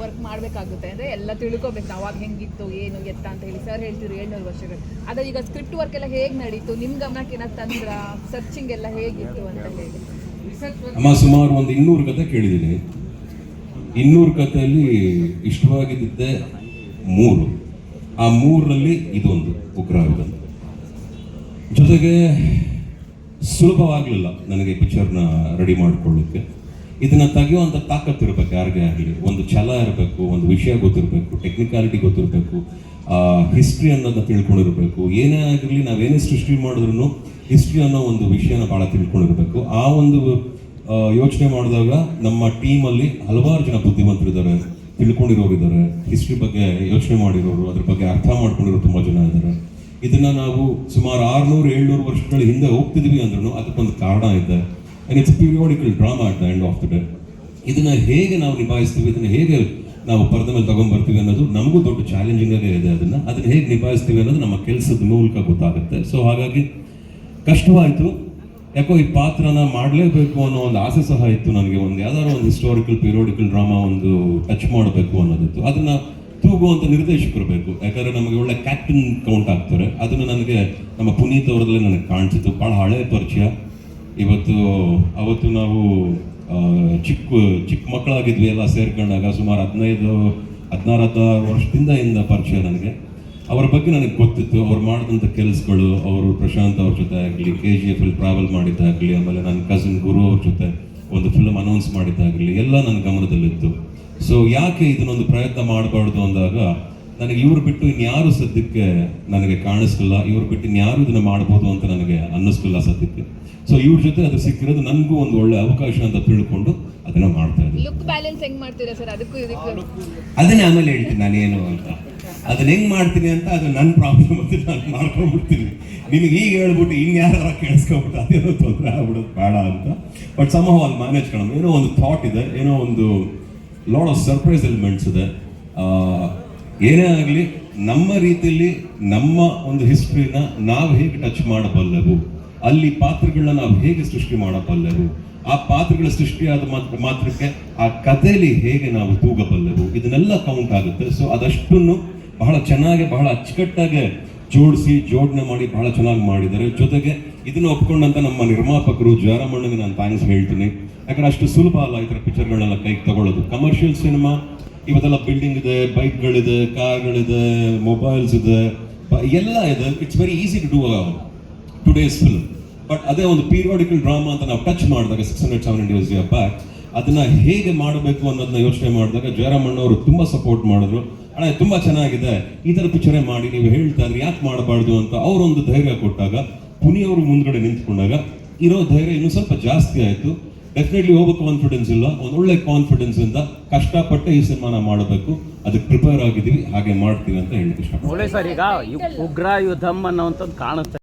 Work ಮಾಡಬೇಕಾಗುತ್ತೆ. ಅಂದರೆ ಎಲ್ಲ ತಿಳ್ಕೊಬೇಕು. ಅವಾಗ ಹೆಂಗಿತ್ತು, ಏನು, ಎತ್ತ ಅಂತ ಹೇಳಿ. ಸರ್ ಹೇಳ್ತೀರಿ ಏಳ್ನೂರು ವರ್ಷಗಳು. ಅದೇ ಈಗ ಸ್ಕ್ರಿಪ್ಟ್ ವರ್ಕ್ ಎಲ್ಲ ಹೇಗೆ ನಡೀತು? ನಿಮ್ಮ ಗಮನಕ್ಕೆ ಏನಾದ್ರು ತಂದ್ರ? ಸರ್ಚಿಂಗ್ ಎಲ್ಲ ಹೇಗಿತ್ತು ಅಂತ ಹೇಳಿ. ಅಮ್ಮ, ಸುಮಾರು ಒಂದು ಇನ್ನೂರು ಕತೆ ಕೇಳಿದ್ದೀನಿ. ಇನ್ನೂರು ಕಥೆಯಲ್ಲಿ ಇಷ್ಟವಾಗಿದ್ದೆ ಮೂರು. ಆ ಮೂರರಲ್ಲಿ ಇದೊಂದು ಉಗ್ರವಾದ ಜೊತೆಗೆ ಸುಲಭವಾಗಲಿಲ್ಲ ನನಗೆ ಪಿಕ್ಚರ್ನ ರೆಡಿ ಮಾಡ್ಕೊಳ್ಳಿಕ್ಕೆ. ಇದನ್ನ ತೆಗೆಯುವಂಥ ತಾಕತ್ತು ಇರಬೇಕು ಯಾರಿಗೇ ಆಗಲಿ. ಒಂದು ಛಲ ಇರಬೇಕು, ಒಂದು ವಿಷಯ ಗೊತ್ತಿರಬೇಕು ಟೆಕ್ನಿಕಾಲಿಟಿ ಗೊತ್ತಿರಬೇಕು ಹಿಸ್ಟ್ರಿ ಅನ್ನೋದನ್ನ ತಿಳ್ಕೊಂಡಿರಬೇಕು. ಏನೇ ಆಗಿರಲಿ ನಾವೇನೇ ಸೃಷ್ಟಿ ಮಾಡಿದ್ರು ಹಿಸ್ಟ್ರಿ ಅನ್ನೋ ಒಂದು ವಿಷಯನ ಭಾಳ ತಿಳ್ಕೊಂಡಿರ್ಬೇಕು. ಆ ಒಂದು ಯೋಚನೆ ಮಾಡಿದಾಗ ನಮ್ಮ ಟೀಮಲ್ಲಿ ಹಲವಾರು ಜನ ಬುದ್ಧಿವಂತರಿದ್ದಾರೆ ತಿಳ್ಕೊಂಡಿರೋರು ಇದ್ದಾರೆ ಹಿಸ್ಟ್ರಿ ಬಗ್ಗೆ ಯೋಚನೆ ಮಾಡಿರೋರು, ಅದ್ರ ಬಗ್ಗೆ ಅರ್ಥ ಮಾಡ್ಕೊಂಡಿರೋ ತುಂಬ ಜನ ಇದ್ದಾರೆ. ಇದನ್ನ ನಾವು ಸುಮಾರು ಆರ್ನೂರು, ಏಳ್ನೂರು ವರ್ಷಗಳ ಹಿಂದೆ ಹೋಗ್ತಿದ್ವಿ ಅಂದ್ರೂ ಅದಕ್ಕೊಂದು ಕಾರಣ ಇದೆ. And it's periodical drama at the end of the day ಇದನ್ನ ಹೇಗೆ ನಾವು ನಿಭಾಯಿಸ್ತೀವಿ, ಇದನ್ನು ಹೇಗೆ ನಾವು ಪರದ ಮೇಲೆ ತಗೊಂಡ್ಬರ್ತೀವಿ ಅನ್ನೋದು ನಮಗೂ ದೊಡ್ಡ ಚಾಲೆಂಜಿಂಗ್ ಇದೆ ಅದನ್ನು. ಅದನ್ನು ಹೇಗೆ ನಿಭಾಯಿಸ್ತೀವಿ ಅನ್ನೋದು ನಮ್ಮ ಕೆಲಸದ ಮೂಲಕ ಗೊತ್ತಾಗುತ್ತೆ. ಸೊ ಹಾಗಾಗಿ ಕಷ್ಟವಾಯಿತು. ಯಾಕೋ ಈ ಪಾತ್ರನ ಮಾಡಲೇಬೇಕು ಅನ್ನೋ ಒಂದು ಆಸೆ ಸಹ ಇತ್ತು ನನಗೆ. ಒಂದು ಯಾವ್ದಾದ್ರು ಒಂದು ಹಿಸ್ಟೋರಿಕಲ್ ಪೀರಿಯೋಡಿಕಲ್ ಡ್ರಾಮಾ ಒಂದು ಟಚ್ ಮಾಡಬೇಕು ಅನ್ನೋದಿತ್ತು. ಅದನ್ನು ತೂಗುವಂಥ ನಿರ್ದೇಶಕರು ಬೇಕು. ಯಾಕಂದ್ರೆ ನಮಗೆ ಒಳ್ಳೆ ಕ್ಯಾಪ್ಟನ್ ಕೌಂಟ್ ಆಗ್ತಾರೆ. ಅದನ್ನು ನನಗೆ ನಮ್ಮ ಪುನೀತ್ ಅವರದಲ್ಲೇ ನನಗೆ ಕಾಣಿಸಿತು ಭಾಳ ಹಳೆಯ ಪರಿಚಯ. ಇವತ್ತು, ಅವತ್ತು ನಾವು ಚಿಕ್ಕ ಚಿಕ್ಕ ಮಕ್ಕಳಾಗಿದ್ವಿ ಎಲ್ಲ ಸೇರ್ಕೊಂಡಾಗ ಸುಮಾರು ಹದಿನೈದು ಹದಿನಾರು ಹದಿನಾರು ವರ್ಷದಿಂದ ಇಂದ ಪರಿಚಯ ನನಗೆ. ಅವರ ಬಗ್ಗೆ ನನಗೆ ಗೊತ್ತಿತ್ತು. ಅವ್ರು ಮಾಡಿದಂಥ ಕೆಲಸಗಳು, ಅವರು ಪ್ರಶಾಂತ್ ಅವ್ರ ಜೊತೆ ಆಗಲಿ ಕೆ ಜಿ ಎಫ್ ಅಲ್ಲಿ ಟ್ರಾವೆಲ್ ಮಾಡಿದ್ದಾಗಲಿ, ಆಮೇಲೆ ನನ್ನ ಕಸಿನ್ ಗುರು ಅವ್ರ ಜೊತೆ ಒಂದು ಫಿಲಮ್ ಅನೌನ್ಸ್ ಮಾಡಿದ್ದಾಗಲಿ, ಎಲ್ಲ ನನ್ನ ಗಮನದಲ್ಲಿತ್ತು. ಸೊ ಯಾಕೆ ಇದನ್ನೊಂದು ಪ್ರಯತ್ನ ಮಾಡಬಾರ್ದು ಅಂದಾಗ ನನಗೆ ಇವ್ರು ಬಿಟ್ಟು ಇನ್ಯಾರು ಸದ್ಯಕ್ಕೆ ನನಗೆ ಕಾಣಿಸ್ಲಿಲ್ಲ ಇವ್ರು ಬಿಟ್ಟು ಇನ್ಯಾರು ಇದನ್ನ ಮಾಡ್ಬೋದು ಅಂತ ನನಗೆ ಅನ್ನಿಸ್ಲಿಲ್ಲ ಸದ್ಯಕ್ಕೆ. ಸೊ ಇವ್ರ ಜೊತೆ ಅದು ಸಿಕ್ಕಿರೋದು ನನಗೂ ಒಂದು ಒಳ್ಳೆ ಅವಕಾಶ ಅಂತ ತಿಳ್ಕೊಂಡು ಅದನ್ನ ಮಾಡ್ತಾ ಇದ್ದೀನಿ. ಲುಕ್ ಬ್ಯಾಲೆನ್ಸ್ ಹೆಂಗ್ ಮಾಡ್ತೀರಾ ಸರ್? ಅದಕ್ಕೂ ಇದಕ್ಕೂ ಅದನ್ನೇ ಆಮೇಲೆ ಹೇಳ್ತೀನಿ ನಾನೇನು ಅಂತ. ಅದನ್ನ ಹೆಂಗ್ ಮಾಡ್ತೀನಿ ಅಂತ ಅದು ನನ್ನ ಪ್ರಾಬ್ಲಮ್ ಅಂತ ನಾನು ಮಾಡ್ಕೊಂಡ್ಬಿಡ್ತೀನಿ. ನಿನಗೆ ಈಗ ಹೇಳ್ಬಿಟ್ಟು ಇನ್ಯಾರ ಕೇಳಿಸ್ಕೊಬಿಟ್ಟು ಅದೇನೋ ತೊಂದರೆ ಆಗ್ಬಿಡೋದು ಬೇಡ ಅಂತ. ಬಟ್ ಸಮಹ ಅಲ್ಲಿ ಮ್ಯಾನೇಜ್ ಮಾಡೋಣ. ಏನೋ ಒಂದು ಥಾಟ್ ಇದೆ ಏನೋ ಒಂದು ಲಾಡ್ ಆಫ್ ಸರ್ಪ್ರೈಸ್ ಎಲಿಮೆಂಟ್ಸ್ ಇದೆ. ಆ, ಏನೇ ಆಗಲಿ, ನಮ್ಮ ರೀತಿಯಲ್ಲಿ ನಮ್ಮ ಒಂದು ಹಿಸ್ಟ್ರಿನ ನಾವು ಹೇಗೆ ಟಚ್ ಮಾಡಬಲ್ಲೆವು ಅಲ್ಲಿ ಪಾತ್ರಗಳನ್ನ ನಾವು ಹೇಗೆ ಸೃಷ್ಟಿ ಮಾಡಬಲ್ಲೆವು ಆ ಪಾತ್ರಗಳ ಸೃಷ್ಟಿಯಾದ ಮಾತ್ರ ಮಾತ್ರಕ್ಕೆ ಆ ಕಥೆಯಲ್ಲಿ ಹೇಗೆ ನಾವು ತೂಗಬಲ್ಲೆವು ಇದನ್ನೆಲ್ಲ ಕೌಂಟ್ ಆಗುತ್ತೆ. ಸೊ ಅದಷ್ಟನ್ನು ಬಹಳ ಚೆನ್ನಾಗಿ, ಬಹಳ ಅಚ್ಚುಕಟ್ಟಾಗಿ ಜೋಡಿಸಿ, ಜೋಡಣೆ ಮಾಡಿ ಬಹಳ ಚೆನ್ನಾಗಿ ಮಾಡಿದ್ದಾರೆ. ಜೊತೆಗೆ ಇದನ್ನು ಒಪ್ಕೊಂಡಂತ ನಮ್ಮ ನಿರ್ಮಾಪಕರು ಜಯರಾಮಣ್ಣಗೆ ನಾನು ಥ್ಯಾಂಕ್ಸ್ ಹೇಳ್ತೀನಿ. ಯಾಕಂದ್ರೆ ಅಷ್ಟು ಸುಲಭ ಅಲ್ಲ ಈ ಥರ ಪಿಕ್ಚರ್ಗಳನ್ನೆಲ್ಲ ಕೈಗೆ ತಗೊಳ್ಳೋದು. ಕಮರ್ಷಿಯಲ್ ಸಿನಿಮಾ ಇವತ್ತೆಲ್ಲ ಬಿಲ್ಡಿಂಗ್ ಇದೆ ಬೈಕ್ಗಳಿದೆ ಕಾರ್ಗಳಿದೆ ಮೊಬೈಲ್ಸ್ ಇದೆ. ಎಲ್ಲ ಇದೆ. It's very easy to do today's film but ಅದೇ ಒಂದು ಪೀರಿಯಾಡಿಕಲ್ ಡ್ರಾಮಾ ಅಂತ ನಾವು ಟಚ್ ಮಾಡಿದಾಗ six hundred seven hundred year back ಅದನ್ನ ಹೇಗೆ ಮಾಡಬೇಕು ಅನ್ನೋದನ್ನ ಯೋಚನೆ ಮಾಡಿದಾಗ ಜಯರಾಮಣ್ಣ ಅವರು ತುಂಬಾ ಸಪೋರ್ಟ್ ಮಾಡಿದ್ರು. ಅಣ್ಣ ತುಂಬ ಚೆನ್ನಾಗಿದೆ. ಈ ತರ ಪಿಕ್ಚರೇ ಮಾಡಿ, ನೀವು ಹೇಳ್ತಾ ಇದ್ರಿ ಯಾಕೆ ಮಾಡಬಾರ್ದು ಅಂತ ಅವರೊಂದು ಧೈರ್ಯ ಕೊಟ್ಟಾಗ, ಪುನಿಯವರು ಮುಂದ್ಗಡೆ ನಿಂತ್ಕೊಂಡಾಗ, ಇರೋ ಧೈರ್ಯ ಇನ್ನೂ ಸ್ವಲ್ಪ ಜಾಸ್ತಿ ಆಯ್ತು. ಡೆಫಿನೆಟ್ಲಿ ಹೋಗೋ ಕಾನ್ಫಿಡೆನ್ಸ್ ಇಲ್ಲ ಒಂದು ಒಳ್ಳೆ ಕಾನ್ಫಿಡೆನ್ಸ್ ಇಂದ ಕಷ್ಟಪಟ್ಟು ಈ ಸಿನಿಮಾನ ಮಾಡಬೇಕು. ಅದಕ್ಕೆ ಪ್ರಿಪೇರ್ ಆಗಿದ್ದೀವಿ, ಹಾಗೆ ಮಾಡ್ತೀವಿ ಅಂತ ಹೇಳಿ ಇಷ್ಟ ಒಳ್ಳೆ ಸರ್, ಈಗ ಉಗ್ರ ಯುದ್ಧಮ್ ಅನ್ನೋ ಕಾಣುತ್ತೆ.